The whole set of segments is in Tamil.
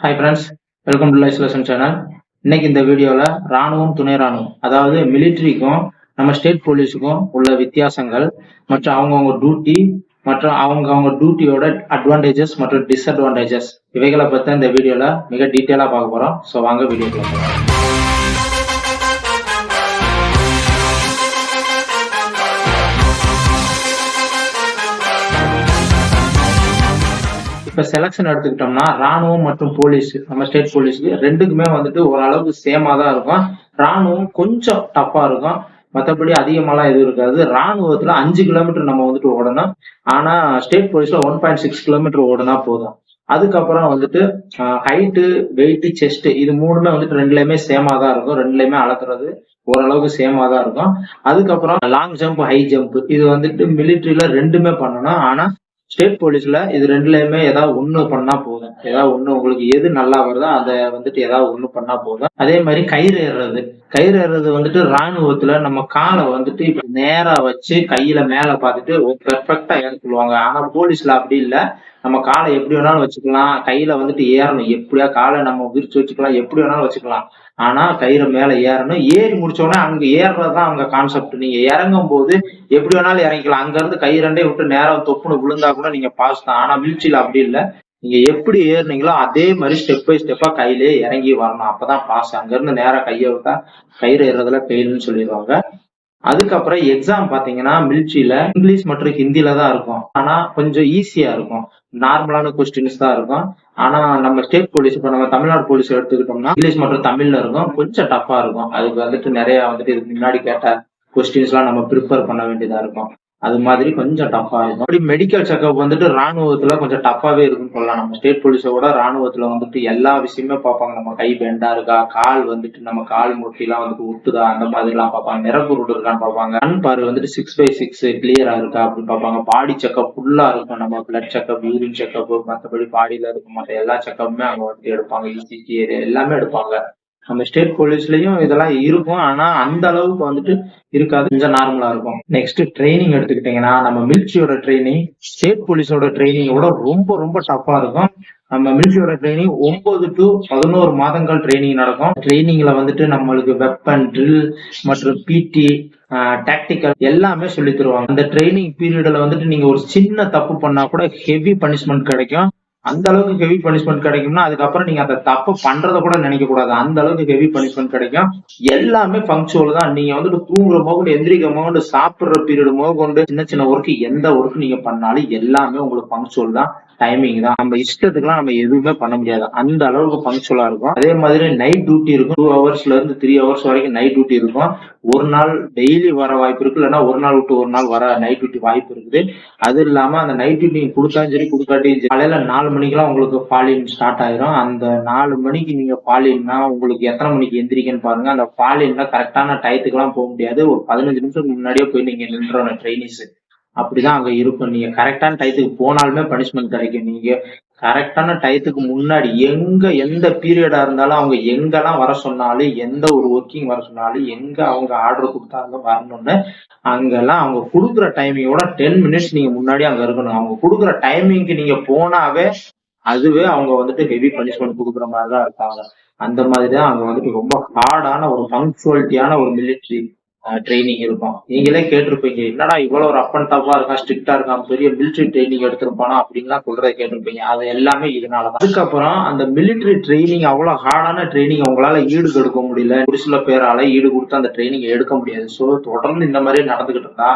Hi friends welcome to life lesson channel இன்னைக்கு இந்த வீடியோவில் ராணுவம் துணை ராணுவம் அதாவது மிலிட்ரிக்கும் நம்ம ஸ்டேட் போலீஸுக்கும் உள்ள வித்தியாசங்கள் மற்றும் அவங்கவுங்க டியூட்டி மற்றும் அவங்கவுங்க டியூட்டியோட அட்வான்டேஜஸ் மற்றும் டிஸ்அட்வான்டேஜஸ் இவைகளை பற்றி இந்த வீடியோவில் மிக டீட்டெயிலாக பார்க்க போகிறோம் ஸோ வாங்க வீடியோ பார்க்கலாம் இப்ப செலக்ஷன் எடுத்துக்கிட்டோம்னா ராணுவம் மற்றும் போலீஸ் நம்ம ஸ்டேட் போலீஸ்க்கு ரெண்டுக்குமே வந்துட்டு ஓரளவுக்கு சேமா தான் இருக்கும். ராணுவம் கொஞ்சம் டஃப்பா இருக்கும். மற்றபடி அதிகமாலாம் எதுவும் இருக்காது. ராணுவத்துல அஞ்சு கிலோமீட்டர் நம்ம வந்துட்டு ஓடணும். ஆனா ஸ்டேட் போலீஸ்ல ஒன் பாயிண்ட் சிக்ஸ் கிலோமீட்டர் ஓடுனா போதும். அதுக்கப்புறம் வந்துட்டு ஹைட்டு வெயிட்டு செஸ்ட் இது மூணுமே வந்துட்டு ரெண்டுலயுமே சேமா தான் இருக்கும். ரெண்டுலயுமே அளக்குறது ஓரளவுக்கு சேமா தான் இருக்கும். அதுக்கப்புறம் லாங் ஜம்ப் ஹை ஜம்ப் இது வந்துட்டு மிலிட்ரியில ரெண்டுமே பண்ணணும். ஆனா ஸ்டேட் போலீஸ்ல இது ரெண்டுலயுமே ஏதாவது ஒண்ணு பண்ணா போதும். ஏதாவது ஒண்ணு உங்களுக்கு எது நல்லா வருதோ அதை வந்துட்டு ஏதாவது ஒண்ணு பண்ணா போதும். அதே மாதிரி கயிறு ஏறுறது. கயிறு ஏறுறது வந்துட்டு ராணுவத்துல நம்ம காலை வந்துட்டு இப்ப நேரா வச்சு கையில மேல பார்த்துட்டு பெர்ஃபெக்டா ஏற சொல்லுவாங்க. ஆனா போலீஸ்ல அப்படி இல்லை. நம்ம காலை எப்படி வேணாலும் வச்சுக்கலாம். கையில வந்துட்டு ஏறணும். எப்படியா காலை நம்ம விரிச்சு வச்சுக்கலாம். எப்படி வேணாலும் வச்சுக்கலாம். ஆனா கயிறு மேல ஏறணும். ஏறி முடிச்சோடனே அங்க ஏறுறதுதான் அவங்க கான்செப்ட் நீங்க இறங்கும் போது எப்படி வேணாலும் இறங்கிக்கலாம். அங்க இருந்து கை ரெண்டே விட்டு நேரம் தொப்புன்னு விழுந்தா கூட நீங்க பாஸ் தான். ஆனா வீழ்ச்சியில அப்படி இல்லை. நீங்க எப்படி ஏறுனீங்களோ அதே மாதிரி ஸ்டெப் பை ஸ்டெப்பா கையிலே இறங்கி வரணும். அப்பதான் பாஸ். அங்க இருந்து நேரம் கையை விட்டா கயிறு ஏறதுல ஃபெயில்னு சொல்லிடுவாங்க. அதுக்கப்புறம் எக்ஸாம் பாத்தீங்கன்னா மிலிட்ரியில இங்கிலீஷ் மற்றும் ஹிந்தில தான் இருக்கும். ஆனா கொஞ்சம் ஈஸியா இருக்கும். நார்மலான கொஸ்டின்ஸ் தான் இருக்கும். ஆனா நம்ம ஸ்டேட் போலீஸ் இப்ப நம்ம தமிழ்நாடு போலீஸ் எடுத்துக்கிட்டோம்னா இங்கிலீஷ் மற்றும் தமிழ்ல இருக்கும். கொஞ்சம் டஃபா இருக்கும். அதுக்கு வந்துட்டு நிறைய வந்துட்டு இதுக்கு முன்னாடி கேட்ட கொஸ்டின்ஸ் எல்லாம் நம்ம ப்ரிப்பேர் பண்ண வேண்டியதா இருக்கும். அது மாதிரி கொஞ்சம் டஃபா இருக்கும். அப்படி மெடிக்கல் செக்அப் வந்துட்டு ராணுவத்துல கொஞ்சம் டஃபாவே இருக்குன்னு சொல்லலாம். நம்ம ஸ்டேட் போலீஸோட ராணுவத்துல வந்துட்டு எல்லா விஷயமே பார்ப்பாங்க. நம்ம கை பெண்டா இருக்கா? கால் வந்துட்டு நம்ம கால் முட்டி எல்லாம் வந்துட்டு ஒட்டுதா அந்த மாதிரி எல்லாம் பார்ப்பாங்க நிறக்குருடு இருக்கான்னு பார்ப்பாங்க. கண் பார்வை வந்துட்டு சிக்ஸ் பை சிக்ஸ் கிளியரா இருக்கா அப்படின்னு பார்ப்பாங்க. பாடி செக்அப் ஃபுல்லா இருக்கும். நம்ம பிளட் செக்அப் யூரின் செக்அப் மற்றபடி பாடியில இருக்க மற்ற எல்லா செக்அப்புமே அவங்க வந்துட்டு எடுப்பாங்க. இசிஜி எல்லாமே எடுப்பாங்க. நம்ம ஸ்டேட் போலீஸ்லயும் இதெல்லாம் இருக்கும். ஆனா அந்த அளவுக்கு வந்துட்டு இருக்காது. கொஞ்சம் நார்மலா இருக்கும். நெக்ஸ்ட் ட்ரைனிங் எடுத்துக்கிட்டீங்கன்னா நம்ம மிலிட்ரியோட ட்ரைனிங் ஸ்டேட் போலீஸோட ட்ரைனிங்கோட ரொம்ப ரொம்ப டஃபா இருக்கும். நம்ம மிலிட்ரியோட ட்ரைனிங் ஒன்பது டு பதினோரு மாதங்கள் ட்ரைனிங் நடக்கும். ட்ரைனிங்ல வந்துட்டு நம்மளுக்கு வெப்பன் ட்ரில் மற்றும் பிடி டாக்டிக்கல் எல்லாமே சொல்லி தருவாங்க. அந்த ட்ரைனிங் பீரியட்ல வந்துட்டு நீங்க ஒரு சின்ன தப்பு பண்ணா கூட ஹெவி பனிஷ்மெண்ட் கிடைக்கும். அந்த அளவுக்கு ஹெவி பனிஷ்மெண்ட் கிடைக்கும்னா அதுக்கப்புறம் நீங்க அந்த தப்பு பண்றத கூட நினைக்க கூடாது. அந்த அளவுக்கு ஹெவி பனிஷ்மெண்ட் கிடைக்கும். எல்லாமே பங்க்சுவல் தான். நீங்க வந்துட்டு தூங்குற முதல் எந்திரிக்க முதல் சாப்பிடுற பீரியட் முத கொண்டு சின்ன சின்ன ஒர்க் எந்த ஒர்க் நீங்க பண்ணாலும் எல்லாமே உங்களுக்கு பங்க்சுவல் தான். டைமிங் தான். நம்ம இஷ்டத்துக்குலாம் நம்ம எதுவுமே பண்ண முடியாது. அந்த அளவுக்கு பங்க்சுவலா இருக்கும். அதே மாதிரி நைட் டியூட்டி இருக்கும். டூ ஹவர்ஸ்ல இருந்து த்ரீ ஹவர்ஸ் வரைக்கும் நைட் டியூட்டி இருக்கும். ஒரு நாள் டெய்லி வர வாய்ப்பு இருக்கு. இல்லைன்னா ஒரு நாள் விட்டு ஒரு நாள் வர நைட் டியூட்டி வாய்ப்பு இருக்குது. அது இல்லாம அந்த நைட் டியூட்டி நீங்க கொடுத்தாலும் சரி கொடுக்காட்டியும் சரி காலையில நாலு மணிக்கெல்லாம் உங்களுக்கு பாலின் ஸ்டார்ட் ஆயிரும். அந்த நாலு மணிக்கு நீங்க பாலின்னா உங்களுக்கு எத்தனை மணிக்கு எந்திரிக்கன்னு பாருங்க. அந்த பாலின்ல கரெக்டான டயத்துக்குலாம் போக முடியாது. ஒரு பதினஞ்சு நிமிஷம் முன்னாடியே போய் நீங்க நின்றோம் ட்ரைனிஸ் அப்படிதான் அங்க இருக்கும். நீங்க கரெக்டான டயத்துக்கு போனாலுமே பனிஷ்மெண்ட் கிடைக்கும். நீங்க கரெக்டான டயத்துக்கு முன்னாடி எங்க எந்த பீரியடா இருந்தாலும் அவங்க எங்கெல்லாம் வர சொன்னாலும் எந்த ஒரு ஒர்க்கிங் வர சொன்னாலும் எங்க அவங்க ஆர்டர் கொடுத்தாங்க வரணும்னு அங்கெல்லாம் அவங்க கொடுக்குற டைமிங்கோட டென் மினிட்ஸ் நீங்க முன்னாடி அங்க இருக்கணும். அவங்க கொடுக்குற டைமிங்க்கு நீங்க போனாவே அதுவே அவங்க வந்துட்டு ஹெவி பனிஷ்மெண்ட் கொடுக்குற மாதிரி தான் இருக்காங்க. அந்த மாதிரி தான் அங்க வந்துட்டு ரொம்ப ஹார்டான ஒரு பங்க்சுவாலிட்டியான ஒரு மிலிட்ரி ட்ரைனிங் இருக்கும். நீங்களே கேட்டிருப்பீங்க என்னடா இவ்வளவு ஒரு அப் அண்ட் டப்பா இருக்கான் ஸ்ட்ரிக்டா இருக்கான் பெரிய மிலிட்ரி ட்ரைனிங் எடுத்திருப்பானா? அப்படின்லாம் சொல்றதை கேட்டிருப்பீங்க. அது எல்லாமே இதனால அதுக்கப்புறம் அந்த மிலிட்ரி ட்ரைனிங் அவ்வளவு ஹார்டான ட்ரைனிங் அவங்களால ஈடு கொடுக்க முடியல. ஒரு சில பேரால ஈடு கொடுத்து அந்த ட்ரைனிங் எடுக்க முடியாது. ஸோ தொடர்ந்து இந்த மாதிரி நடந்துகிட்டு இருந்தா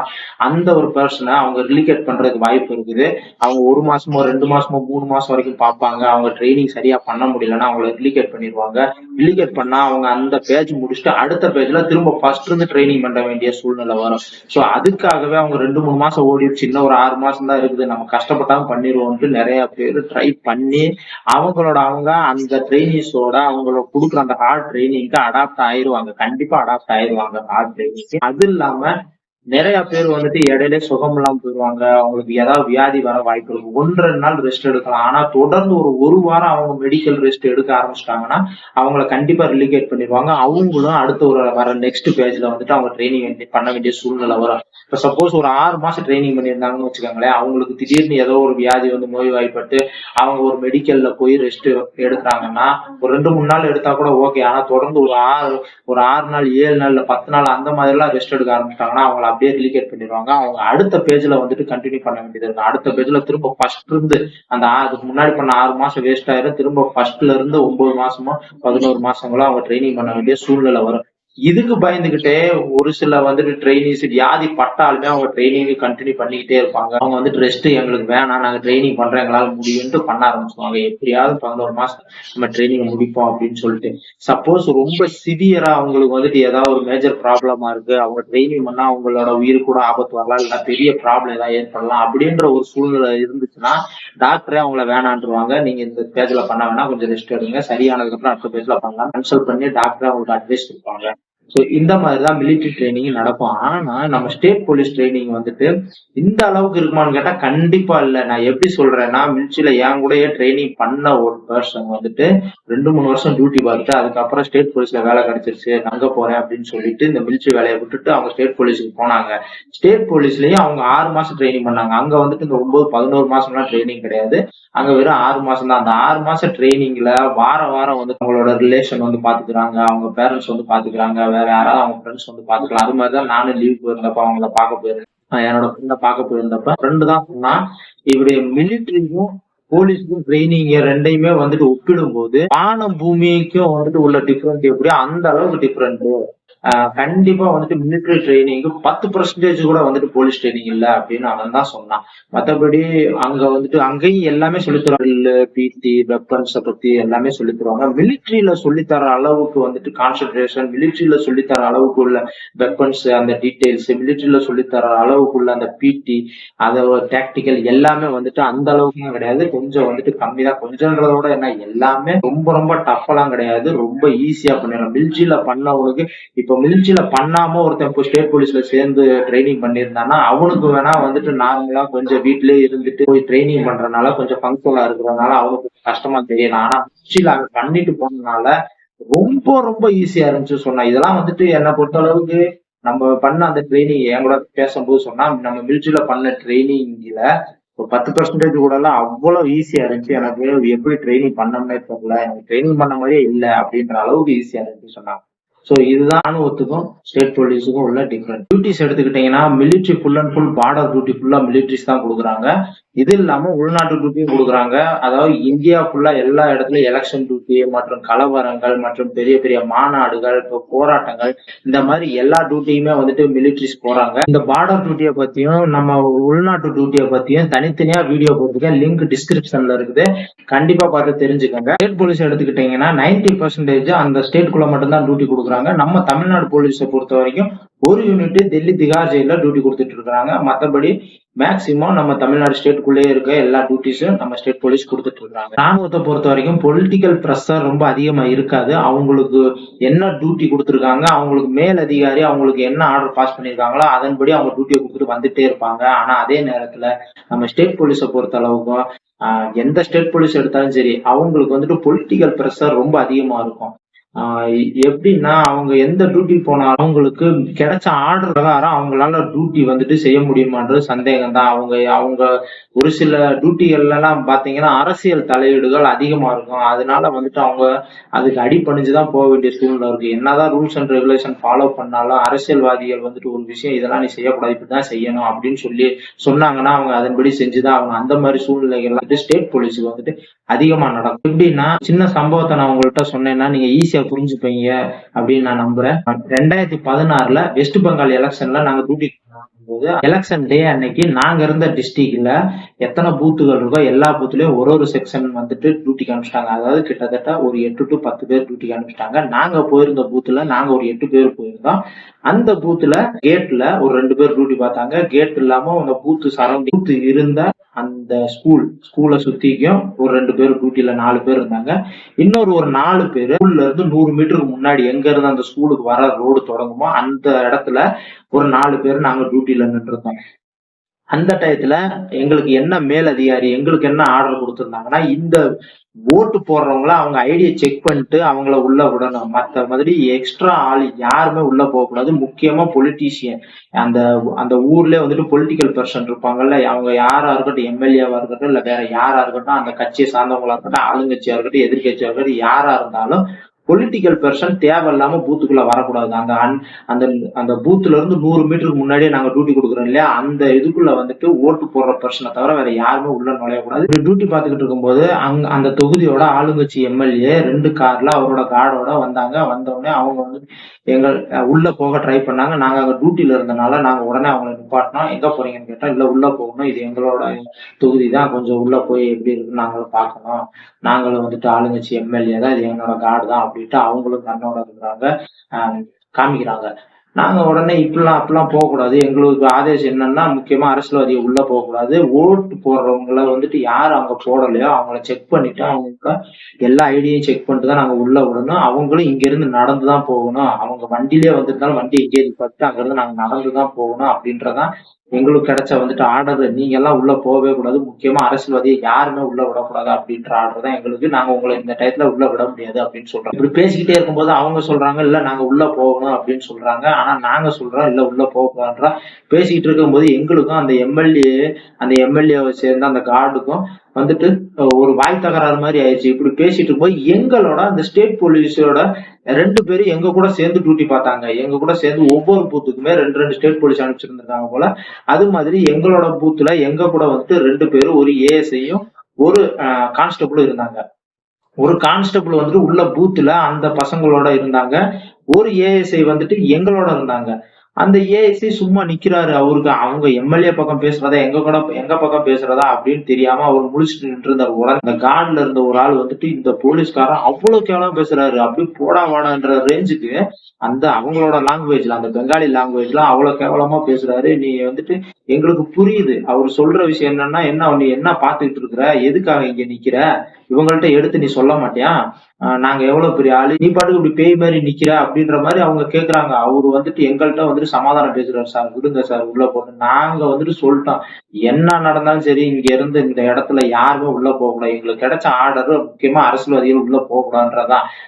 அந்த ஒரு பர்சனை அவங்க ரிலிகேட் பண்றதுக்கு வாய்ப்பு இருக்குது. அவங்க ஒரு மாசமோ ரெண்டு மாசமோ மூணு மாசம் வரைக்கும் பார்ப்பாங்க. அவங்க ட்ரைனிங் சரியா பண்ண முடியலன்னா அவங்கள ரிலிகேட் பண்ணிடுவாங்க. ரிலிகேட் பண்ணா அவங்க அந்த பேஜ் முடிச்சுட்டு அடுத்த பேஜ்ல திரும்ப ஃபர்ஸ்ட் இருந்து ட்ரைனிங் ட்ரைனிங் பண்ண வேண்டிய சூழ்நிலை வரும். சோ அதுக்காகவே அவங்க ரெண்டு மூணு மாசம் ஓடிடுச்சு இன்னும் ஒரு ஆறு மாசம் தான் இருக்குது. நம்ம கஷ்டப்பட்டாலும் பண்ணிடுவோம்ட்டு நிறைய பேர் ட்ரை பண்ணி அவங்களோட அவங்க அந்த ட்ரைனிங்ஸோட அவங்களோட கொடுக்குற அந்த ஹார்ட் ட்ரைனிங்க்கு அடாப்ட் ஆயிருவாங்க. கண்டிப்பா அடாப்ட் ஆயிருவாங்க ஹார்ட் ட்ரைனிங்க்கு அது இல்லாம நிறைய பேர் வந்துட்டு இடையிலே சுகம் இல்லாம போயிடுவாங்க அவங்களுக்கு ஏதாவது வியாதி வர வாய்ப்பு இருக்கு. ஒன்று ரெண்டு நாள் ரெஸ்ட் எடுக்கலாம். ஆனா தொடர்ந்து ஒரு ஒரு வாரம் அவங்க மெடிக்கல் ரெஸ்ட் எடுக்க ஆரம்பிச்சிட்டாங்கன்னா அவங்கள கண்டிப்பா ரிலிகேட் பண்ணிடுவாங்க. அவங்களும் அடுத்த ஒரு வர நெக்ஸ்ட் பேஜ்ல வந்துட்டு அவங்க ட்ரைனிங் பண்ண வேண்டிய சூழ்நிலை வரும். இப்ப சப்போஸ் ஒரு ஆறு மாசம் ட்ரைனிங் பண்ணியிருந்தாங்கன்னு வச்சுக்கோங்களேன் அவங்களுக்கு திடீர்னு ஏதோ ஒரு வியாதி வந்து நோய்வாய்ப்பட்டு அவங்க ஒரு மெடிக்கல்ல போய் ரெஸ்ட் எடுக்கிறாங்கன்னா ஒரு ரெண்டு மூணு நாள் எடுத்தா கூட ஓகே ஆனா தொடர்ந்து ஒரு ஆறு ஒரு ஆறு நாள் ஏழு நாள் பத்து நாள் அந்த மாதிரி எல்லாம் ரெஸ்ட் எடுக்க ஆரம்பிச்சிட்டாங்கன்னா அவங்கள அப்படியே ரிலிகேட் பண்ணிடுவாங்க. அவங்க அடுத்த பேஜ்ல வந்துட்டு கண்டினியூ பண்ண வேண்டியது இருக்கு. அடுத்த பேஜ்ல திரும்ப ஃபர்ஸ்ட் இருந்து அந்த அதுக்கு முன்னாடி பண்ண ஆறு மாசம் வேஸ்ட் ஆயிரும். திரும்ப ஃபர்ஸ்ட்ல இருந்து ஒன்பது மாசமோ பதினோரு மாசங்களோ அவங்க ட்ரைனிங் பண்ண வேண்டிய சூழ்நிலை வரும். இதுக்கு பயந்துகிட்டே ஒரு சில வந்துட்டு ட்ரைனிங்ஸ் வியாதி பட்டாலுமே அவங்க ட்ரைனிங் கண்டினியூ பண்ணிக்கிட்டே இருப்பாங்க. அவங்க வந்துட்டு ரெஸ்ட் எங்களுக்கு வேணாம் நாங்க ட்ரைனிங் பண்றோம் எங்களால முடியும்ட்டு பண்ண ஆரம்பிச்சுவாங்க எப்படியாவது பதினோரு மாசம் நம்ம ட்ரைனிங் முடிப்போம் அப்படின்னு சொல்லிட்டு. சப்போஸ் ரொம்ப சிவியரா அவங்களுக்கு வந்துட்டு ஏதாவது ஒரு மேஜர் ப்ராப்ளமா இருக்கு. அவங்க ட்ரைனிங் பண்ணா அவங்களோட உயிர் கூட ஆபத்து வரலாம் இல்ல பெரிய ப்ராப்ளம் ஏதாவது ஏற்படலாம் அப்படின்ற ஒரு சூழ்நிலை இருந்துச்சுன்னா டாக்டரே அவங்கள வேணான்றுவாங்க. நீங்க இந்த பேஜ்ல பண்ண வேணா கொஞ்சம் ரெஸ்ட் எடுங்க. சரியானதுக்கு அப்புறம் அடுத்த பேஜ்ல பண்ணலாம். கன்சல்ட் பண்ணி டாக்டர் அவங்களுக்கு அட்வைஸ் கொடுப்பாங்க. ஸோ இந்த மாதிரி தான் மிலிட்டரி ட்ரைனிங் நடக்கும். ஆனா நம்ம ஸ்டேட் போலீஸ் ட்ரைனிங் வந்துட்டு இந்த அளவுக்கு இருக்குமான்னு கேட்டா கண்டிப்பா இல்லை. நான் எப்படி சொல்றேன்னா மிலிட்ரியில என் கூடயே ட்ரைனிங் பண்ண ஒரு பர்சன் வந்துட்டு ரெண்டு மூணு வருஷம் டியூட்டி பார்த்துட்டு அதுக்கப்புறம் ஸ்டேட் போலீஸ்ல வேலை கிடைச்சிருச்சு அங்க போறேன் அப்படின்னு சொல்லிட்டு இந்த மிலிட்ரி வேலையை விட்டுட்டு அவங்க ஸ்டேட் போலீஸுக்கு போனாங்க. ஸ்டேட் போலீஸ்லயும் அவங்க ஆறு மாசம் ட்ரைனிங் பண்ணாங்க. அங்க வந்துட்டு இந்த ஒன்பது பதினோரு மாசம்லாம் ட்ரைனிங் கிடையாது. அங்க வெறும் ஆறு மாசம் தான். அந்த ஆறு மாசம் ட்ரைனிங்ல வாரம் வாரம் வந்து அவங்களோட ரிலேஷன் வந்து பாத்துக்கிறாங்க. அவங்க பேரண்ட்ஸ் வந்து பாத்துக்கிறாங்க. வேற யாராவது அவங்க ஃப்ரெண்ட்ஸ் வந்து பாத்துக்கலாம் அது மாதிரிதான் நானும் லீவ் போயிருந்தப்ப அவங்கள பார்க்க போயிருந்தேன். என்னோட ஃப்ரெண்ட பார்க்க போயிருந்தப்ப ஃப்ரெண்டு தான் சொன்னா இப்படி மிலிட்ரிக்கும் போலீஸுக்கும் ட்ரைனிங் ரெண்டையுமே வந்துட்டு ஒப்பிடும் போது வானம் பூமிக்கும் வந்துட்டு உள்ள டிஃபரன்ஸ் எப்படியோ அந்த அளவுக்கு டிஃபரெண்ட் கண்டிப்பா வந்துட்டு மிலிட்டரி ட்ரைனிங்கு பத்து பர்சன்டேஜ் கூட வந்துட்டு போலீஸ் ட்ரைனிங் இல்ல அப்படின்னு அவன் தான் சொன்னான். மத்தபடி அங்க வந்துட்டு அங்கேயும் எல்லாமே சொல்லித்தருவாங்க. பிடி வெப்பன்ஸ பத்தி எல்லாமே சொல்லித் தருவாங்க மிலிட்டரியில சொல்லித்தர அளவுக்கு வந்துட்டு கான்சென்ட்ரேஷன் மிலிட்ரியில சொல்லித்தர அளவுக்கு உள்ள வெப்பன்ஸ் அந்த டீடைல்ஸ் மிலிட்டரியில சொல்லித்தர அளவுக்கு உள்ள அந்த பிடி அதோட டாக்டிக்கல் எல்லாமே வந்துட்டு அந்த அளவுக்குமே கிடையாது. கொஞ்சம் வந்துட்டு கம்மி தான் கொஞ்சம்ன்றதோட விட என்ன எல்லாமே ரொம்ப ரொம்ப டஃப் எல்லாம் கிடையாது. ரொம்ப ஈஸியா பண்ணிடுறோம் மிலிட்ரியில பண்ணவங்களுக்கு இப்போ இப்போ மிலிட்டரியில பண்ணாம ஒருத்தன் இப்போ ஸ்டேட் போலீஸ்ல சேர்ந்து ட்ரைனிங் பண்ணியிருந்தான்னா அவனுக்கு வேணா வந்துட்டு நார்மலா கொஞ்சம் வீட்லயே இருந்துட்டு போய் ட்ரைனிங் பண்றதுனால கொஞ்சம் ஃபங்க்ஷனலா இருக்கிறதுனால அவனுக்கு கஷ்டமா தெரியலாம் ஆனா மிலிட்டரியில அவன் பண்ணிட்டு போனதுனால ரொம்ப ரொம்ப ஈஸியா இருந்துச்சு சொன்னா இதெல்லாம் வந்துட்டு என்னை பொறுத்த அளவுக்கு நம்ம பண்ண அந்த ட்ரைனிங் என் கூட பேசும்போது சொன்னா நம்ம மிலிட்டரியில பண்ண ட்ரைனிங்ல ஒரு பத்து பர்சன்டேஜ் கூட எல்லாம் அவ்வளவு ஈஸியா இருந்துச்சு. எனக்கு எப்படி ட்ரைனிங் பண்ணோம்னே தெரியல. எனக்கு ட்ரைனிங் பண்ண மாதிரியே இல்லை அப்படின்ற அளவுக்கு ஈஸியா இருந்துச்சு சொன்னாங்க ஸோ இதுதான் ராணுவத்துக்கும் ஸ்டேட் போலீஸுக்கும் உள்ள டிஃபரன்ஸ் டியூட்டிஸ் எடுத்துக்கிட்டீங்கன்னா military full and full border duty ஃபுல்லா மிலிட்ரிஸ் தான் கொடுக்குறாங்க. இது இல்லாம உள்நாட்டு டியூட்டியும் கொடுக்குறாங்க. அதாவது இந்தியா ஃபுல்லா எல்லா இடத்துலயும் எலெக்ஷன் டியூட்டி மற்றும் கலவரங்கள் மற்றும் பெரிய பெரிய மாநாடுகள் இப்போ போராட்டங்கள் இந்த மாதிரி எல்லா டியூட்டியுமே வந்துட்டு மிலிட்ரிஸ் போறாங்க. இந்த பார்டர் டியூட்டியை பத்தியும் நம்ம உள்நாட்டு டியூட்டியை பத்தியும் தனித்தனியா வீடியோ போட்டுருக்கேன். லிங்க் டிஸ்கிரிப்ஷன்ல இருக்குது. கண்டிப்பா பார்த்து தெரிஞ்சுக்கோங்க. ஸ்டேட் போலீஸ் எடுத்துக்கிட்டீங்கன்னா நைன்டி பர்சன்டேஜ் அந்த ஸ்டேட்குள்ள மட்டும்தான் டியூட்டி கொடுக்குறாங்க. நம்ம தமிழ்நாடு போலீஸை பொறுத்த வரைக்கும் ஒரு யூனிட் டெல்லி திகார் ஜெயில டியூட்டி கொடுத்துட்டு இருக்கிறாங்க மற்றபடி மேக்சிமம் நம்ம தமிழ்நாடு ஸ்டேட்டுக்குள்ளேயே இருக்க எல்லா டியூட்டிஸும் நம்ம ஸ்டேட் போலீஸ் கொடுத்துட்டு இருக்காங்க ராணுவத்தை பொறுத்த வரைக்கும் பொலிட்டிக்கல் ப்ரெஷர் ரொம்ப அதிகமாக இருக்காது. அவங்களுக்கு என்ன டியூட்டி கொடுத்துருக்காங்க அவங்களுக்கு மேல் அதிகாரி அவங்களுக்கு என்ன ஆர்டர் பாஸ் பண்ணிருக்காங்களோ அதன்படி அவங்க டியூட்டியை கொடுத்துட்டு வந்துட்டே இருப்பாங்க. ஆனால் அதே நேரத்தில் நம்ம ஸ்டேட் போலீஸை பொறுத்த அளவுக்கும் எந்த ஸ்டேட் போலீஸ் எடுத்தாலும் சரி அவங்களுக்கு வந்துட்டு பொலிட்டிக்கல் ப்ரெஷர் ரொம்ப அதிகமாக இருக்கும். எப்படின்னா அவங்க எந்த டியூட்டி போனாலும் அவங்களுக்கு கிடைச்ச ஆர்டர் பிரகாரம் அவங்களால டியூட்டி வந்துட்டு செய்ய முடியுமான்றது சந்தேகம் தான் அவங்க அவங்க ஒரு சில டியூட்டிகள்லாம் பாத்தீங்கன்னா அரசியல் தலையீடுகள் அதிகமா இருக்கும். அதனால வந்துட்டு அவங்க அதுக்கு அடிப்பணிஞ்சுதான் போக வேண்டிய சூழ்நிலை இருக்கு. என்னதான் ரூல்ஸ் அண்ட் ரெகுலேஷன் ஃபாலோ பண்ணாலும் அரசியல்வாதிகள் வந்துட்டு ஒரு விஷயம் இதெல்லாம் நீ செய்யக்கூடாது இப்படிதான் செய்யணும் அப்படின்னு சொல்லி சொன்னாங்கன்னா அவங்க அதன்படி செஞ்சுதான் அவங்க அந்த மாதிரி சூழ்நிலைகள் வந்துட்டு ஸ்டேட் போலீஸுக்கு வந்துட்டு அதிகமா நடக்கும். எப்படின்னா சின்ன சம்பவத்தை நான் உங்கள்கிட்ட சொன்னேன்னா நீங்க ஈஸியா புரிஞ்சுப்பீங்க அப்படின்னு நான் நம்புறேன். ரெண்டாயிரத்தி பதினாறுல வெஸ்ட் பெங்கால் எலெக்ஷன்ல நாங்க டியூட்டி போது எலெக்ஷன் டே அன்னைக்கு நாங்க இருந்த டிஸ்ட்ரிக்ட்ல எத்தனை பூத்துகள் இருக்கோ எல்லா பூத்துலயும் ஒரு ஒரு செக்ஷன் வந்துட்டு டியூட்டிக்கு அனுப்பிச்சிட்டாங்க. அதாவது கிட்டத்தட்ட ஒரு எட்டு டு பத்து பேர் டியூட்டிக்கு அனுப்பிச்சிட்டாங்க. நாங்க போயிருந்த பூத்துல நாங்க ஒரு எட்டு பேர் போயிருந்தோம். அந்த பூத்துல கேட்ல ஒரு ரெண்டு பேர் டியூட்டி பார்த்தாங்க. கேட் இல்லாம அந்த பூத்து சரௌண்டிங் பூத்து இருந்த அந்த ஸ்கூல் ஸ்கூலை சுத்திக்கும் ஒரு ரெண்டு பேர் டியூட்டியில நாலு பேர் இருந்தாங்க. இன்னொரு ஒரு நாலு பேர் ஸ்கூல்ல இருந்து நூறு மீட்டருக்கு முன்னாடி எங்க இருந்து அந்த ஸ்கூலுக்கு வர ரோடு தொடங்குமோ அந்த இடத்துல ஒரு நாலு பேர் நாங்க டியூட்டியில நின்று இருந்தோம் அந்த டயத்துல எங்களுக்கு என்ன மேல் அதிகாரி எங்களுக்கு என்ன ஆர்டர் கொடுத்துருந்தாங்கன்னா இந்த ஓட்டு போடுறவங்கள அவங்க ஐடியை செக் பண்ணிட்டு அவங்கள உள்ள விடணும். மற்ற மாதிரி எக்ஸ்ட்ரா ஆள் யாருமே உள்ள போகக்கூடாது முக்கியமா பொலிட்டீஷியன் அந்த அந்த ஊர்ல வந்துட்டு பொலிட்டிக்கல் பர்சன் இருப்பாங்கல்ல அவங்க யாரா இருக்கட்டும் எம்எல்ஏவா இருக்கட்டும் இல்ல வேற யாரா இருக்கட்டும் அந்த கட்சியை சார்ந்தவங்களா இருக்கட்டும் ஆளுங்கட்சியா இருக்கட்டும் எதிர்கட்சியா இருக்கட்டும் யாரா இருந்தாலும் பொலிட்டிக்கல் பர்சன் தேவையில்லாம பூத்துக்குள்ள வரக்கூடாது. அந்த அந்த அந்த பூத்துல இருந்து நூறு மீட்டருக்கு முன்னாடியே நாங்க டியூட்டி கொடுக்குறோம் இல்லையா? அந்த இதுக்குள்ள வந்துட்டு ஓட்டு போடுற பர்சனை தவிர வேற யாருமே உள்ள நுழையக்கூடாது. டியூட்டி பார்த்துக்கிட்டு இருக்கும்போது அங்க அந்த தொகுதியோட ஆளுங்கட்சி எம்எல்ஏ ரெண்டு கார்ல அவரோட கார்டோட வந்தாங்க. வந்த அவங்க வந்து எங்கள் உள்ள போக ட்ரை பண்ணாங்க. நாங்க அங்க டியூட்டில இருந்தனால நாங்க உடனே அவங்களை நிப்பாட்டினோம். எங்க போறீங்கன்னு கேட்டோம் இல்ல உள்ள போகணும். இது எங்களோட தொகுதி தான். கொஞ்சம் உள்ள போய் எப்படி இருக்குன்னு நாங்களும் பார்க்கணும். நாங்களும் வந்துட்டு ஆளுங்கட்சி எம்எல்ஏ தான். இது எங்களோட கார்டு தான். அப்படின்ட்டு அவங்களும் கண்ணோட இருக்கிறாங்க காமிக்கிறாங்க. நாங்க உடனே இப்படிலாம் அப்படிலாம் போகக்கூடாது. எங்களுக்கு ஆதேசம் என்னன்னா முக்கியமா அரசியல்வாதியை உள்ள போகக்கூடாது. ஓட்டு போடுறவங்கள வந்துட்டு யார் அங்க போடலையோ அவங்கள செக் பண்ணிட்டு அவங்க எல்லா ஐடியும் செக் பண்ணிட்டு தான் நாங்க உள்ள விடணும். அவங்களும் இங்க இருந்து நடந்து தான் போகணும். அவங்க வண்டியிலே வந்திருந்தாலும் வண்டி இங்கே பார்த்து அங்க இருந்து நாங்க நடந்து தான் போகணும் அப்படின்றதான் எங்களுக்கு கிடைச்ச வந்துட்டு ஆர்டர் நீங்க எல்லாம் உள்ள போகவே கூடாது. முக்கியமா அரசியல்வாதியை யாருமே உள்ள விடக்கூடாது அப்படின்ற ஆர்டர் தான் எங்களுக்கு. நாங்க உங்களை இந்த டயத்துல உள்ள விட முடியாது அப்படின்னு சொல்றோம். இப்படி பேசிக்கிட்டே இருக்கும்போது அவங்க சொல்றாங்க இல்ல நாங்க உள்ள போகணும் அப்படின்னு சொல்றாங்க. ஆனா நாங்க சொல்றோம் இல்ல உள்ள போகக்கூடாதுன்றா பேசிக்கிட்டு இருக்கும்போது எங்களுக்கும் அந்த எம்எல்ஏ அந்த எம்எல்ஏவை சேர்ந்த அந்த கார்டுக்கும் வந்துட்டு ஒரு வாய் தகராறு மாதிரி ஆயிடுச்சு. இப்படி பேசிட்டு இருக்கும்போது எங்களோட அந்த ஸ்டேட் போலீஸோட ரெண்டு பேரும் எங்க கூட சேர்ந்து டியூட்டி பார்த்தாங்க. எங்க கூட சேர்ந்து ஒவ்வொரு பூத்துக்குமே ரெண்டு ரெண்டு ஸ்டேட் போலீஸ் அனுப்பிச்சிருந்திருக்காங்க போல. அது மாதிரி எங்களோட பூத்துல எங்க கூட வந்துட்டு ரெண்டு பேரும் ஒரு ஏஎஸ்ஐயும் ஒரு கான்ஸ்டபிளும் இருந்தாங்க. ஒரு கான்ஸ்டபிள் வந்துட்டு உள்ள பூத்துல அந்த பசங்களோட இருந்தாங்க. ஒரு ஏஎஸ்ஐ வந்துட்டு எங்களோட இருந்தாங்க. அந்த ஏஐசி சும்மா நிக்கிறாரு. அவருக்கு அவங்க எம்எல்ஏ பக்கம் பேசுறதா எங்க கூட எங்க பக்கம் பேசுறதா அப்படின்னு தெரியாம அவர் முழிச்சிட்டு நின்று இருந்தார் உடனே அந்த கார்டுல இருந்த ஒரு ஆள் வந்துட்டு இந்த போலீஸ்காரன் அவ்வளவு கேவலம் பேசுறாரு. அப்படி போடா வாடான்ற ரேஞ்சுக்கு அந்த அவங்களோட லாங்குவேஜ்ல அந்த பெங்காலி லாங்குவேஜ்ல அவ்வளவு கேவலமா பேசுறாரு. நீ வந்துட்டு எங்களுக்கு புரியுது. அவர் சொல்ற விஷயம் என்னன்னா என்ன நீ என்ன பாத்துக்கிட்டு இருக்கிற? எதுக்காக இங்க நிக்கிற? இவங்கள்ட்ட எடுத்து நீ சொல்ல மாட்டியா? நாங்க எவ்வளவு பெரிய ஆளு? நீ பாட்டுக்கு இப்படி பேய் மாதிரி நிக்கிற அப்படின்ற மாதிரி அவங்க கேக்குறாங்க. அவரு வந்துட்டு எங்கள்கிட்ட வந்துட்டு சமாதானம் பேசுறாரு சார். விடுங்க சார் உள்ள போகணும் நாங்க வந்துட்டு சொல்லிட்டோம். என்ன நடந்தாலும் சரி இங்க இருந்து இந்த இடத்துல யாருமே உள்ள போகக்கூடாது. எங்களுக்கு கிடைச்ச ஆர்டர் முக்கியமா அரசியல்வாதிகள் உள்ள போக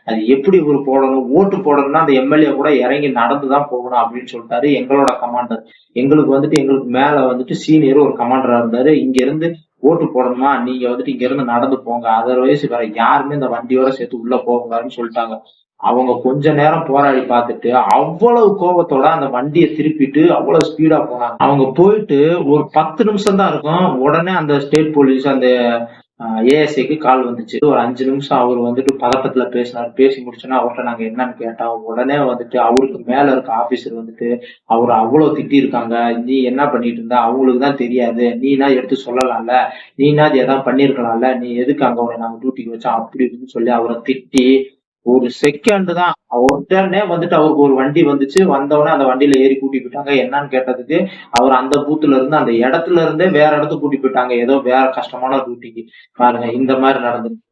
அது எப்படி ஒரு போடணும்? ஓட்டு போடணும்னா அந்த எம்எல்ஏ கூட இறங்கி நடந்துதான் போகணும் அப்படின்னு சொல்லிட்டாரு எங்களோட கமாண்டர் எங்களுக்கு வந்துட்டு எங்களுக்கு மேல வந்துட்டு சீனியர் ஒரு கமாண்டரா இருந்தாரு. இங்க இருந்து ஓட்டு போடணுமா? நீங்க வந்துட்டு இங்க இருந்து நடந்து போங்க. அதர்வைஸ் வேற யாருமே இந்த வண்டியோட சேர்த்து உள்ள போகக்கூடாதுன்னு சொல்லிட்டாங்க. அவங்க கொஞ்ச நேரம் போராடி பார்த்துட்டு அவ்வளவு கோபத்தோட அந்த வண்டியை திருப்பிட்டு அவ்வளவு ஸ்பீடா போனாங்க. அவங்க போயிட்டு ஒரு பத்து நிமிஷம் தான் இருக்கும். உடனே அந்த ஸ்டேட் போலீஸ் அந்த ஏஎஸ்ஐக்கு கால் வந்துச்சு. ஒரு அஞ்சு நிமிஷம் அவர் வந்துட்டு பதட்டத்துல பேசினார். பேசி முடிச்சோன்னா அவர்கிட்ட நாங்க என்னன்னு கேட்டோம் உடனே வந்துட்டு அவருக்கு மேல இருக்க ஆபீசர் வந்துட்டு அவர் அவ்வளவு திட்டி இருக்காங்க நீ என்ன பண்ணிட்டு இருந்தா? அவங்களுக்கு தான் தெரியாது. நீனா எடுத்து சொல்லலாம்ல. நீனா அது எதாவது பண்ணிருக்கலாம்ல. நீ எதுக்கு அங்க உன்னை நாங்க டியூட்டிக்கு வச்சோம்? அப்படி இப்படின்னு சொல்லி அவரை திட்டி ஒரு செகண்ட் தான். உடனே வந்துட்டு அவருக்கு ஒரு வண்டி வந்துச்சு. வந்தவொடனே அந்த வண்டியில ஏறி கூட்டி போயிட்டாங்க. என்னன்னு கேட்டதுக்கு அவர் அந்த பூத்துல இருந்து அந்த இடத்துல இருந்தே வேற இடத்துக்கு கூட்டி போயிட்டாங்க. ஏதோ வேற கஷ்டமான டியூட்டிக்கு பாருங்க இந்த மாதிரி நடந்துருக்கு.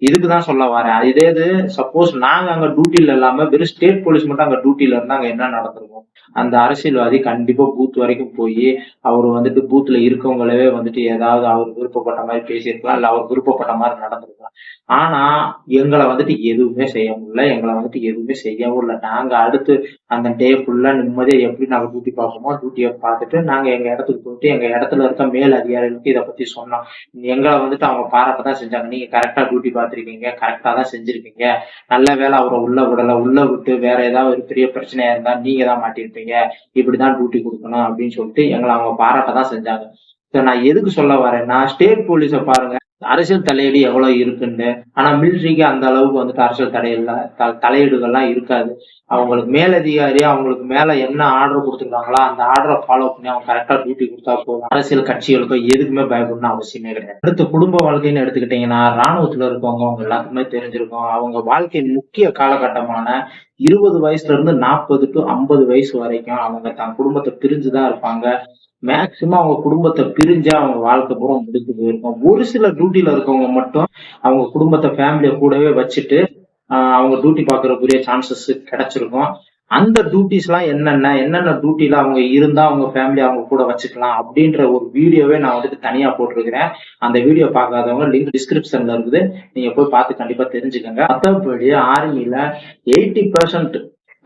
இதுக்குதான் சொல்ல வரேன். இதே இது சப்போஸ் நாங்க அங்க டியூட்டில இல்லாம வெறும் ஸ்டேட் போலீஸ் மட்டும் அங்க டியூட்டில இருந்தா அங்க என்ன நடந்திருக்கும்? அந்த அரசியல்வாதி கண்டிப்பா பூத் வரைக்கும் போய் அவர் வந்துட்டு பூத்ல இருக்கவங்களவே வந்துட்டு ஏதாவது அவர் விருப்பப்பட்ட மாதிரி பேசியிருக்கலாம் இல்ல அவர் விருப்பப்பட்ட மாதிரி நடந்திருக்கலாம். ஆனா எங்களை வந்துட்டு எதுவுமே செய்ய முடியல. எங்களை வந்துட்டு எதுவுமே செய்யவும் இல்லை. நாங்க அடுத்து அந்த டே ஃபுல்லா நிம்மதியா எப்படி நாங்க டியூட்டி பார்ப்போமோ டியூட்டியை பார்த்துட்டு நாங்க எங்க இடத்துக்கு போயிட்டு எங்க இடத்துல இருக்க மேல் அதிகாரிகளுக்கு இதை பத்தி சொன்னோம். எங்களை வந்துட்டு அவங்க பாராட்ட தான் செஞ்சாங்க. நீங்க கரெக்டா டியூட்டி பார்த்துருக்கீங்க கரெக்டா தான் செஞ்சிருக்கீங்க. நல்ல வேலை அவரை உள்ள விடலை உள்ள விட்டு வேற ஏதாவது ஒரு பெரிய பிரச்சனையா இருந்தா நீங்க தான் மாட்டிருப்பீங்க இப்படிதான் டியூட்டி கொடுக்கணும் அப்படின்னு சொல்லிட்டு எங்களை அவங்க பாராட்ட தான் செஞ்சாங்க. So, நான் எதுக்கு சொல்ல வரேன்னா ஸ்டேட் போலீஸை பாருங்க. அரசியல் தலையீடு எவ்வளவு இருக்குன்னு. ஆனா மிலிட்ரிக்கு அந்த அளவுக்கு வந்துட்டு அரசியல் தடையில த- தலையீடுகள்லாம் இருக்காது. அவங்களுக்கு மேலதிகாரி அவங்களுக்கு மேல என்ன ஆர்டர் கொடுத்துருக்காங்களோ அந்த ஆர்டரை ஃபாலோ பண்ணி அவங்க கரெக்டா டியூட்டி கொடுத்தா போதும். அரசியல் கட்சிகளுக்கோ எதுக்குமே பயப்படணும் அவசியமே கிடையாது. அடுத்து குடும்ப வாழ்க்கைன்னு எடுத்துக்கிட்டீங்கன்னா ராணுவத்துல இருக்கவங்க அவங்க எல்லாத்துக்குமே தெரிஞ்சிருக்கும். அவங்க வாழ்க்கையின் முக்கிய காலகட்டமான இருபது வயசுல இருந்து நாற்பது டு ஐம்பது வயசு வரைக்கும் அவங்க தன் குடும்பத்தை பிரிஞ்சுதான் இருப்பாங்க. மேக்சிமம் அவங்க குடும்பத்தை பிரிஞ்சு அவங்க வாழ்க்கை பூரா முடிச்சு போயிருக்கோம். ஒரு சில டியூட்டியில இருக்கவங்க மட்டும் அவங்க குடும்பத்தை ஃபேமிலியை கூடவே வச்சுட்டு அவங்க டியூட்டி பாக்குறக்குரிய சான்சஸ் கிடைச்சிருக்கும். அந்த டியூட்டிஸ் எல்லாம் என்னென்ன என்னென்ன டியூட்டில அவங்க இருந்தா அவங்க ஃபேமிலி அவங்க கூட வச்சுக்கலாம் அப்படின்ற ஒரு வீடியோவே நான் வந்துட்டு தனியா போட்டிருக்கிறேன். அந்த வீடியோ பார்க்காதவங்க லிங்க் டிஸ்கிரிப்ஷன்ல இருக்குது. நீங்க போய் பார்த்து கண்டிப்பா தெரிஞ்சுக்கோங்க. மற்றபடி ஆர்மியில எயிட்டி பர்சன்ட்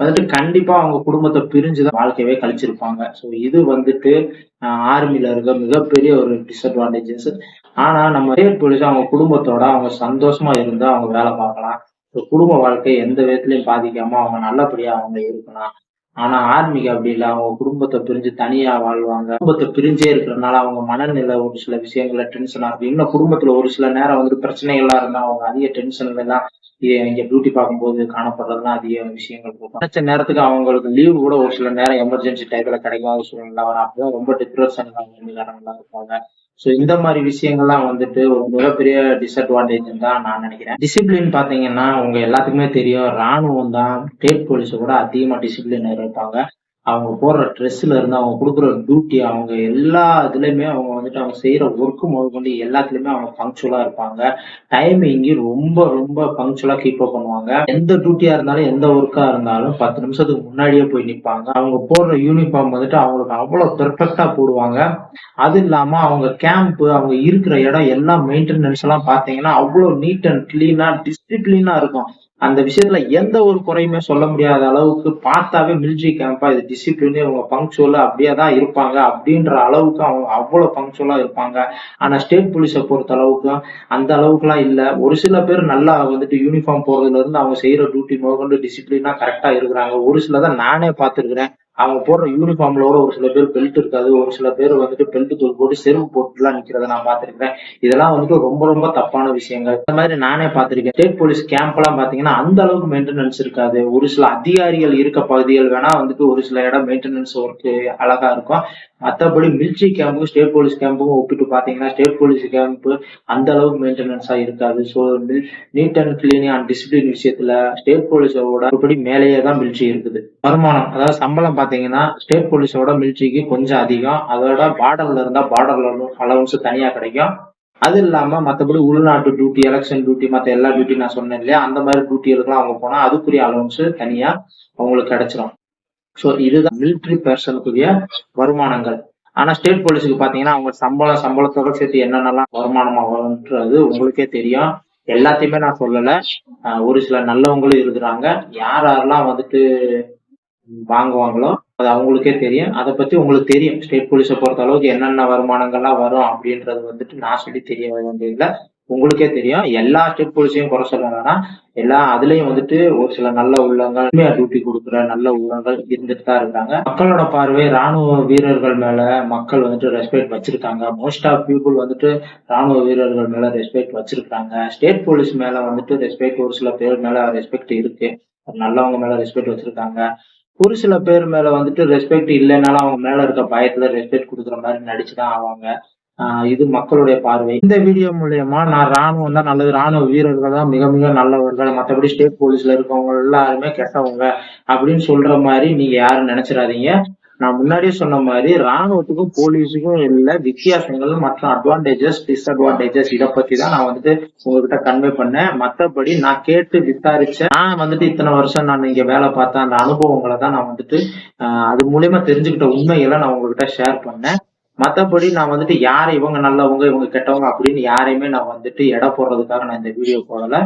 வந்துட்டு கண்டிப்பா அவங்க குடும்பத்தை பிரிஞ்சுதான் வாழ்க்கையவே கழிச்சிருப்பாங்க. ஸோ இது வந்துட்டு ஆர்மில இருக்க மிகப்பெரிய ஒரு டிஸ்அட்வான்டேஜஸ் ஆனா நம்ம ரேட் போலீஸ் அவங்க குடும்பத்தோட அவங்க சந்தோஷமா இருந்தா அவங்க வேலை பார்க்கலாம். குடும்ப வாழ்க்கை எந்த விதத்துலயும் பாதிக்காம அவங்க நல்லபடியா அவங்க இருக்கலாம். ஆனா ஆர்மிக்கு அப்படி இல்லை. அவங்க குடும்பத்தை பிரிஞ்சு தனியா வாழ்வாங்க. குடும்பத்தை பிரிஞ்சே இருக்கிறதுனால அவங்க மனநிலை ஒரு சில விஷயங்கள டென்ஷனா இருக்கும் இன்னும் குடும்பத்துல ஒரு சில நேரம் வந்துட்டு பிரச்சனைகள்லாம் இருந்தா அவங்க அதிக டென்ஷன்ல எல்லாம் இங்க டியூட்டி பார்க்கும்போது காணப்படுறதுலாம் அதிக விஷயங்கள் இருக்கும் நினைச்ச நேரத்துக்கு அவங்களுக்கு லீவு கூட ஒரு சில நேரம் எமர்ஜென்சி டைப்ல கிடைக்காத சூழ்நிலை வரும் அப்பதான் ரொம்ப டிப்ரெஷன் காரணங்களா இருப்பாங்க. ஸோ இந்த மாதிரி விஷயங்கள்லாம் வந்துட்டு ஒரு மிகப்பெரிய டிஸ்அட்வான்டேஜ் தான் நான் நினைக்கிறேன். டிசிப்ளின் பாத்தீங்கன்னா உங்க எல்லாத்துக்குமே தெரியும். ராணுவம் தான் ஸ்டேட் போலீஸை கூட அதிகமா டிசிப்ளின் இருப்பாங்க. அவங்க போடுற ட்ரெஸ்ல இருந்து அவங்க கொடுக்குற டியூட்டி அவங்க எல்லா இதுலயுமே அவங்க வந்துட்டு அவங்க செய்யற ஒர்க்கு முதற்கொண்டு எல்லாத்துலயுமே அவங்க பங்க்சுவலா இருப்பாங்க. டைமிங்கி ரொம்ப ரொம்ப பங்க்சுவலா கீப் அப் பண்ணுவாங்க. எந்த டியூட்டியா இருந்தாலும் எந்த ஒர்க்கா இருந்தாலும் பத்து நிமிஷத்துக்கு முன்னாடியே போய் நிப்பாங்க. அவங்க போடுற யூனிஃபார்ம் வந்துட்டு அவங்களுக்கு அவ்வளவு பெர்ஃபெக்டா போடுவாங்க. அது இல்லாம அவங்க கேம்ப் அவங்க இருக்கிற இடம் எல்லாம் மெயின்டெனன்ஸ் எல்லாம் பாத்தீங்கன்னா அவ்வளவு நீட் அண்ட் கிளீனா டிசிப்ளினா இருக்கும். அந்த விஷயத்துல எந்த ஒரு குறையுமே சொல்ல முடியாத அளவுக்கு பார்த்தாவே மிலிட்ரி கேம்பா இது டிசிப்ளின் இவங்க பங்க்சுவலா அப்படியே தான் இருப்பாங்க அப்படின்ற அளவுக்கு அவங்க அவ்வளவு பங்க்சுவலா இருப்பாங்க. ஆனா ஸ்டேட் போலீஸை பொறுத்த அளவுக்கு அந்த அளவுக்குலாம் இல்ல. ஒரு சில பேர் நல்லா வந்துட்டு யூனிஃபார்ம் போறதுல இருந்து அவங்க செய்யற டியூட்டி முதற்கொண்டு டிசிப்ளினா கரெக்டா இருக்கிறாங்க. ஒரு சிலதை நானே பார்த்திருக்கிறேன். அவங்க போடுற யூனிஃபார்ம்ல கூட ஒரு சில பேர் பெல்ட் இருக்காது. ஒரு சில பேர் வந்துட்டு பெல்ட் தூள் போட்டு செருப்பு போட்டுலாம் நிக்கிறத நான் பாத்திருக்கேன் இதெல்லாம் வந்துட்டு ரொம்ப ரொம்ப தப்பான விஷயங்கள். இந்த மாதிரி நானே பாத்திருக்கேன் ஸ்டேட் போலீஸ் கேம்ப் எல்லாம் பாத்தீங்கன்னா அந்த அளவுக்கு மெயின்டெனன்ஸ் இருக்காது. ஒரு சில அதிகாரிகள் இருக்க பகுதிகள் வேணா வந்துட்டு ஒரு சில இடம் மெயின்டெனன்ஸ் ஒர்க் அழகா இருக்கும். மற்றபடி மிலிட்ரி கேம்புக்கும் ஸ்டேட் போலீஸ் கேம்புக்கும் ஒப்பிட்டு பார்த்தீங்கன்னா ஸ்டேட் போலீஸ் கேம்ப் அந்த அளவுக்கு மெயின்டெனன்ஸாக இருக்காது. So neat and clean and discipline விஷயத்துல ஸ்டேட் போலீஸோட இப்படி மேலேயே தான் மிலிட்ரி இருக்குது. வருமானம் அதாவது சம்பளம் பார்த்தீங்கன்னா ஸ்டேட் போலீஸோட மிலிட்ரிக்கு கொஞ்சம் அதிகம். அதோட பார்டர்ல இருந்தால் பார்டர்ல அலவன்ஸ் தனியாக கிடைக்கும். அது இல்லாம மற்றபடி உள்நாட்டு டியூட்டி எலெக்ஷன் டியூட்டி மற்ற எல்லா டியூட்டி நான் சொன்னேன் இல்லையா? அந்த மாதிரி டியூட்டிகளுக்குலாம் அவங்க போனா அதுக்குரிய அலவன்ஸ் தனியா அவங்களுக்கு கிடைச்சிரும். ஸோ இதுதான் மிலிட்ரி பர்சனுக்குரிய வருமானங்கள். ஆனா ஸ்டேட் போலீஸுக்கு பாத்தீங்கன்னா அவங்க சம்பளம் சம்பளத்தோட சேர்த்து என்னென்னலாம் வருமானமா வரும்ன்றது உங்களுக்கே தெரியும். எல்லாத்தையுமே நான் சொல்லல. ஒரு சில நல்லவங்களும் இருக்கிறாங்க. யார் யாரெல்லாம் வந்துட்டு வாங்குவாங்களோ அது அவங்களுக்கே தெரியும். அதை பத்தி உங்களுக்கு தெரியும். ஸ்டேட் போலீஸை பொறுத்த அளவுக்கு என்னென்ன வருமானங்கள்லாம் வரும் அப்படின்றது வந்துட்டு நான் சொல்லி தெரிய வேண்டியதில்லை. உங்களுக்கே தெரியும். எல்லா ஸ்டேட் போலீஸையும் குறை சொல்ல வேணாம் எல்லா அதுலயும் வந்துட்டு ஒரு சில நல்ல உள்ளங்கள் டியூட்டி கொடுக்குற நல்ல உள்ளங்கள் இருந்துட்டு தான் இருக்காங்க. மக்களோட பார்வை ராணுவ வீரர்கள் மேல மக்கள் வந்துட்டு ரெஸ்பெக்ட் வச்சிருக்காங்க. மோஸ்ட் ஆஃப் பீப்புள் வந்துட்டு ராணுவ வீரர்கள் மேல ரெஸ்பெக்ட் வச்சிருக்காங்க. ஸ்டேட் போலீஸ் மேல வந்துட்டு ரெஸ்பெக்ட் ஒரு சில பேர் மேல ரெஸ்பெக்ட் இருக்கு. நல்லவங்க மேல ரெஸ்பெக்ட் வச்சிருக்காங்க. ஒரு சில பேர் மேல வந்துட்டு ரெஸ்பெக்ட் இல்லைனாலும் அவங்க மேல இருக்க பயத்துல ரெஸ்பெக்ட் கொடுக்குற மாதிரி நடிச்சுதான் ஆவாங்க. இது மக்களுடைய பார்வை. இந்த வீடியோ மூலயமா நான் ராணுவம் தான் நல்லது. ராணுவ வீரர்கள் தான் மிக மிக நல்லவர்கள். மற்றபடி ஸ்டேட் போலீஸ்ல இருக்கவங்க எல்லாருமே கெட்டவங்க அப்படின்னு சொல்ற மாதிரி நீங்க யாரும் நினைச்சிடாதீங்க. நான் முன்னாடியே சொன்ன மாதிரி ராணுவத்துக்கும் போலீஸுக்கும் உள்ள வித்தியாசங்கள் மற்றும் அட்வான்டேஜஸ் டிஸ்அட்வான்டேஜஸ் இதை பத்தி தான் நான் வந்துட்டு உங்ககிட்ட கன்வே பண்ணேன். மற்றபடி நான் கேட்டு விசாரிச்சேன் நான் வந்துட்டு இத்தனை வருஷம் நான் இங்க வேலை பார்த்தேன் அந்த அனுபவங்களை தான் நான் வந்துட்டு அது மூலியமா தெரிஞ்சுக்கிட்ட உண்மைகளை நான் உங்ககிட்ட ஷேர் பண்ணேன். மற்றபடி நான் வந்துட்டு யார் இவங்க நல்லவங்க இவங்க கெட்டவங்க அப்படின்னு யாரையுமே நான் வந்துட்டு எடை போடுறதுக்காக நான் இந்த வீடியோ போடல.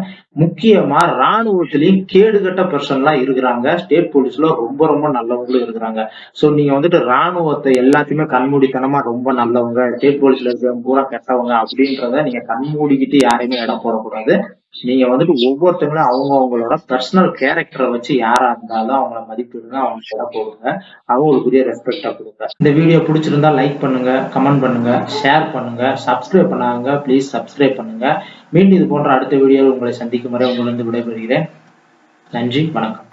முக்கியமா ராணுவத்திலையும் கேடுகட்ட பர்சன் எல்லாம் இருக்கிறாங்க. ஸ்டேட் போலீஸ்ல ரொம்ப ரொம்ப நல்லவங்களும் இருக்கிறாங்க. சோ நீங்க வந்துட்டு ராணுவத்தை எல்லாத்தையுமே கண்மூடித்தனமா ரொம்ப நல்லவங்க ஸ்டேட் போலீஸ்ல இருக்கிறவங்க பூரா கெட்டவங்க அப்படின்றத நீங்க கண்மூடிக்கிட்டு யாரையுமே இடம் போடக்கூடாது. நீங்க வந்துட்டு ஒவ்வொருத்தங்களும் அவங்க அவங்களோட பர்சனல் கேரக்டரை வச்சு யாரா இருந்தாலும் அவங்கள மதிப்பிடுங்க அவங்க கூட போடுங்க. அவங்களுக்குரிய ரெஸ்பெக்டா கொடுங்க. இந்த வீடியோ பிடிச்சிருந்தா லைக் பண்ணுங்க கமெண்ட் பண்ணுங்க ஷேர் பண்ணுங்க சப்ஸ்கிரைப் பண்ணாங்க ப்ளீஸ் சப்ஸ்கிரைப் பண்ணுங்க. மீண்டும் இது போன்ற அடுத்த வீடியோவில் உங்களை சந்திக்கும் வரை உங்களிருந்து விடைபெறுகிறேன். நன்றி வணக்கம்.